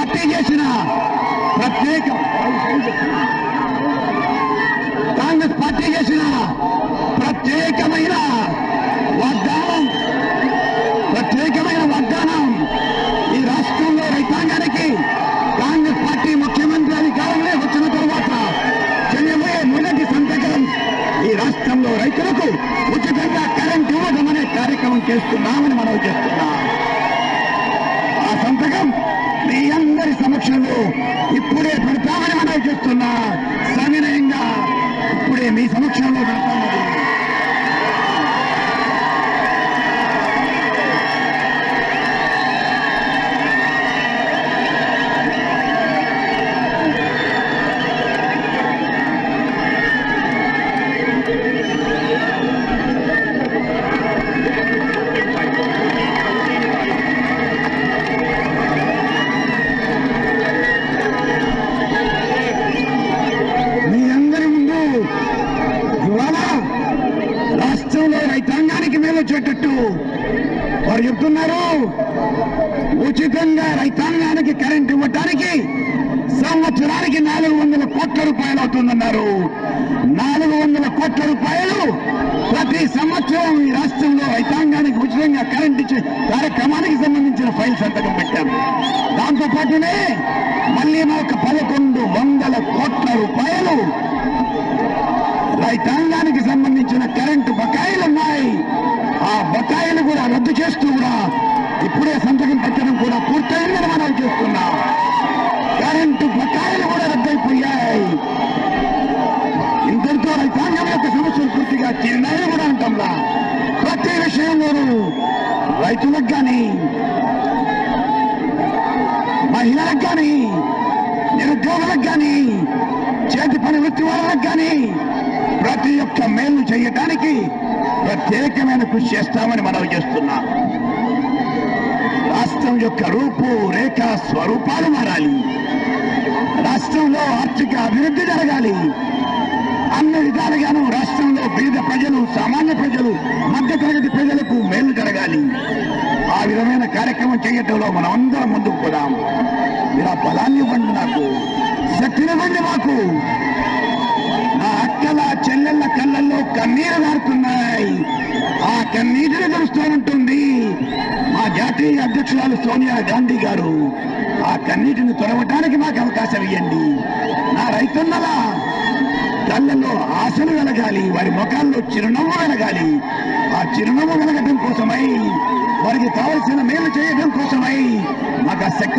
Party చేసిన ప్రత్యేక. Congress party చేసిన ప్రత్యేకమైన వాగ్దానం ప్రత్యేకమైన వాగ్దానం ఈ రాష్ట్రంలో రైతాంగానికి కాంగ్రెస్ పార్టీ ముఖ్యమంత్రి అధికారంలో వచ్చిన తర్వాత చనిపోయే మొదటి సంతకం ఈ రాష్ట్రంలో రైతులకు ఉచితంగా కరెంట్ ఇవ్వడం అనే కార్యక్రమం చేస్తున్నామని మనం చేస్తున్నాం. ఇప్పుడే పెడతామని మనం చూస్తున్నా సవినయంగా ఇప్పుడే మీ సమక్షంలో పెడతాం మీ అందరి ముందు ఇవాళ రాష్ట్రంలో రైతాంగానికి వారు చెప్తున్నారు ఉచితంగా రైతాంగానికి కరెంట్ ఇవ్వటానికి సంవత్సరానికి నాలుగు వందల కోట్ల రూపాయలు అవుతుందన్నారు. నాలుగు వందల కోట్ల రూపాయలు ప్రతి సంవత్సరం ఈ రాష్ట్రంలో రైతాంగానికి ఉచితంగా కరెంట్ ఇచ్చే కార్యక్రమానికి సంబంధించిన ఫైల్ సంతకం పెట్టాం దాంతో పాటునే మళ్ళీ యొక్క పదకొండు రద్దు చేస్తూ కూడా ఇప్పుడే సంతకం పెట్టడం కూడా పూర్తయిందని మనం చేస్తున్నాం. కరెంటు బకాయిలు కూడా రద్దయిపోయాయి. ఇంతటితో రైతాంగం యొక్క సమస్యలు పూర్తిగా తీరినాయని కూడా అంటాంలా ప్రతి విషయంలోనూ రైతులకు కానీ మహిళలకు కానీ నిరుద్యోగులకు కానీ చేతి పని వృత్తి వాళ్ళకు కానీ ప్రతి ఒక్క మేలు చేయటానికి ప్రత్యేకమైన కృషి చేస్తామని మనం చేస్తున్నాం. రాష్ట్రం యొక్క రూపు రేఖ స్వరూపాలు మారాలి. రాష్ట్రంలో ఆర్థిక అభివృద్ధి జరగాలి. అన్ని విధాలుగాను రాష్ట్రంలో పేద ప్రజలు సామాన్య ప్రజలు మధ్యతరగతి ప్రజలకు మేలు జరగాలి. ఆ విధమైన కార్యక్రమం చేయటంలో మనం అందరం ముందుకు పోదాం. మీరు ఆ బలాన్ని ఇవ్వండి నాకు. శక్తినివ్వండి మాకు. నా అక్కల చెల్లెళ్ళ కళ్ళల్లో కన్నీరు గారుతున్నాయి ఆ కన్నీటిని తెలుస్తూ ఉంటుంది మా జాతీయ అధ్యక్షురాలు సోనియా గాంధీ గారు. ఆ కన్నీటిని తొలగటానికి మాకు అవకాశం ఇవ్వండి నా రైతన్నల కళ్ళల్లో ఆశలు వెలగాలి. వారి ముఖాల్లో చిరునవ్వు వెలగాలి. ఆ చిరునవ్వు వెలగటం కోసమై వారికి కావలసిన మేలు చేయడం కోసమై మాకు ఆ శక్తి